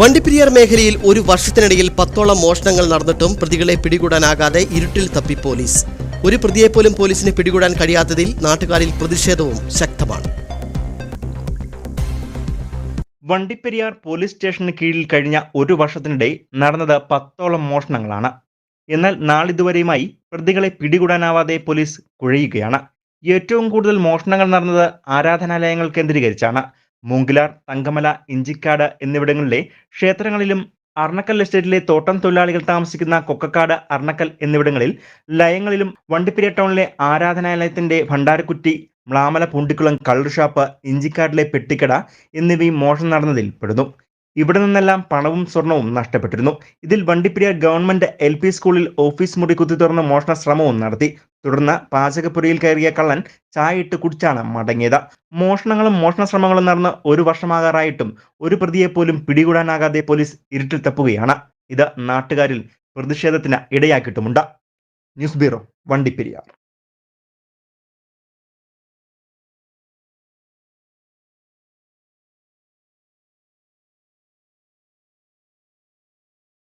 വണ്ടിപ്പെരിയാർ മേഖലയിൽ ഒരു വർഷത്തിനിടയിൽ പത്തോളം മോഷണങ്ങൾ നടന്നിട്ടും പ്രതികളെ പിടികൂടാനാകാതെ ഇരുട്ടിൽ തപ്പി പോലീസ്. ഒരു പ്രതിയെപ്പോലും പോലീസിന് പിടികൂടാൻ കഴിയാത്തതിൽ നാട്ടുകാരിൽ പ്രതിഷേധവും ശക്തമാണ്. വണ്ടിപ്പെരിയാർ പോലീസ് സ്റ്റേഷന് കീഴിൽ കഴിഞ്ഞ ഒരു വർഷത്തിനിടെ നടന്നത് പത്തോളം മോഷണങ്ങളാണ്. എന്നാൽ നാളിതുവരെയുമായി പ്രതികളെ പിടികൂടാനാവാതെ പോലീസ് കുഴയുകയാണ്. ഏറ്റവും കൂടുതൽ മോഷണങ്ങൾ നടന്നത് ആരാധനാലയങ്ങൾ കേന്ദ്രീകരിച്ചാണ്. മൂങ്കിലാർ തങ്കമല ഇഞ്ചിക്കാട് എന്നിവിടങ്ങളിലെ ക്ഷേത്രങ്ങളിലും അർണക്കൽ എസ്റ്റേറ്റിലെ തോട്ടം തൊഴിലാളികൾ താമസിക്കുന്ന കൊക്കക്കാട് അർണക്കൽ എന്നിവിടങ്ങളിൽ ലയങ്ങളിലും വണ്ടിപ്പെരിയാർ ടൗണിലെ ആരാധനാലയത്തിന്റെ ഭണ്ഡാരക്കുറ്റി മ്ലാമല പൂണ്ടിക്കുളം കള്ളുഷാപ്പ് ഇഞ്ചിക്കാട്ടിലെ പെട്ടിക്കട എന്നിവയും മോഷണം നടന്നതിൽ പെടുന്നു ഇവിടെ നിന്നെല്ലാം പണവും സ്വർണവും നഷ്ടപ്പെട്ടിരുന്നു. ഇതിൽ വണ്ടിപ്പിരിയ ഗവൺമെന്റ് എൽ പി സ്കൂളിൽ ഓഫീസ് മുറി കുത്തി തുറന്ന് മോഷണ ശ്രമവും നടത്തി. തുടർന്ന് പാചകപ്പുരയിൽ കയറിയ കള്ളൻ ചായ ഇട്ട് കുടിച്ചാണ് മടങ്ങിയത്. മോഷണങ്ങളും മോഷണ ശ്രമങ്ങളും നടന്ന് ഒരു വർഷമാകാറായിട്ടും ഒരു പ്രതിയെ പോലും പിടികൂടാനാകാതെ പോലീസ് ഇരുട്ടിൽ തപ്പുകയാണ്. ഇത് നാട്ടുകാരിൽ പ്രതിഷേധത്തിന് ഇടയാക്കിയിട്ടുമുണ്ട്. News bureau Vandiperiyar